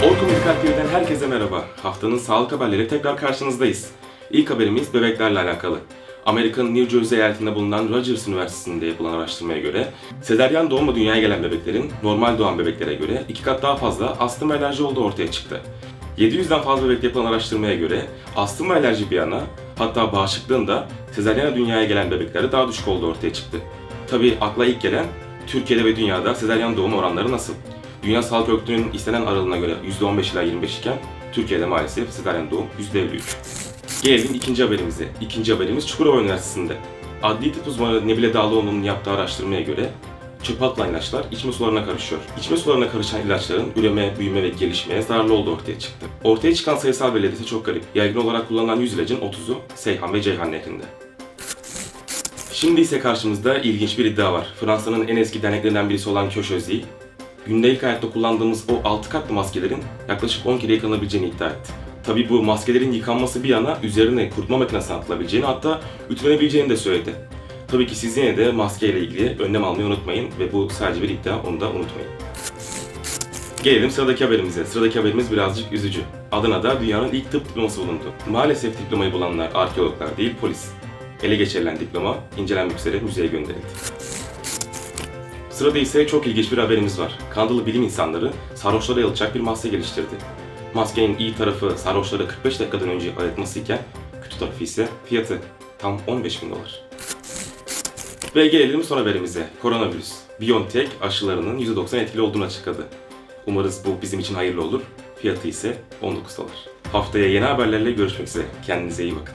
Haber TV'den herkese merhaba. Haftanın sağlık haberleri tekrar karşınızdayız. İlk haberimiz bebeklerle alakalı. Amerika'nın New Jersey eyaletinde bulunan Rogers Üniversitesi'nde yapılan araştırmaya göre sezaryen doğumla dünyaya gelen bebeklerin normal doğan bebeklere göre iki kat daha fazla astım alerji olduğu ortaya çıktı. 700'den fazla bebekte yapılan araştırmaya göre astım alerji bir yana hatta bağışıklığın da dünyaya gelen bebeklerde daha düşük olduğu ortaya çıktı. Tabi akla ilk gelen Türkiye'de ve dünyada sezaryen doğum oranları nasıl? Dünya Sağlık Örgütü'nün istenen aralığına göre %15 ila 25 iken Türkiye'de maalesef sezaryen doğum %53. Gelelim ikinci haberimize. İkinci haberimiz Çukurova Üniversitesi'nde. Adli tıp uzmanı Nebile Dağlıoğlu'nun yaptığı araştırmaya göre çöpe ilaçlar içme sularına karışıyor. İçme sularına karışan ilaçların üreme, büyüme ve gelişmeye zararlı olduğu ortaya çıktı. Ortaya çıkan sayısal veriler ise çok garip. Yaygın olarak kullanılan 100 ilacın 30'u Seyhan ve Ceyhan nehrinde. Şimdi ise karşımızda ilginç bir iddia var. Fransa'nın en eski derneklerinden birisi olan Köşözi, gündelik hayatta kullandığımız o 6 katlı maskelerin yaklaşık 10 kere yıkanabileceğini iddia etti. Tabi bu maskelerin yıkanması bir yana üzerine kurutma makinesine atılabileceğini hatta ütülenebileceğini de söyledi. Tabii ki siz yine de maske ile ilgili önlem almayı unutmayın ve bu sadece bir iddia onu da unutmayın. Gelelim sıradaki haberimize. Sıradaki haberimiz birazcık üzücü. Adana'da dünyanın ilk tıp diploması bulundu. Maalesef diplomayı bulanlar arkeologlar değil polis. Ele geçirilen diploma incelenmek üzere müzeye gönderildi. Sırada ise çok ilginç bir haberimiz var. Kanadalı bilim insanları sarhoşlara yalıtacak bir maske geliştirdi. Maskenin iyi tarafı sarhoşları 45 dakikadan önce ayırtması iken kötü tarafı ise fiyatı tam 15 bin dolar. Ve gelelim son haberimize. Koronavirüs. BioNTech aşılarının %90 etkili olduğunu açıkladı. Umarız bu bizim için hayırlı olur. Fiyatı ise 19 dolar. Haftaya yeni haberlerle görüşmek üzere. Kendinize iyi bakın.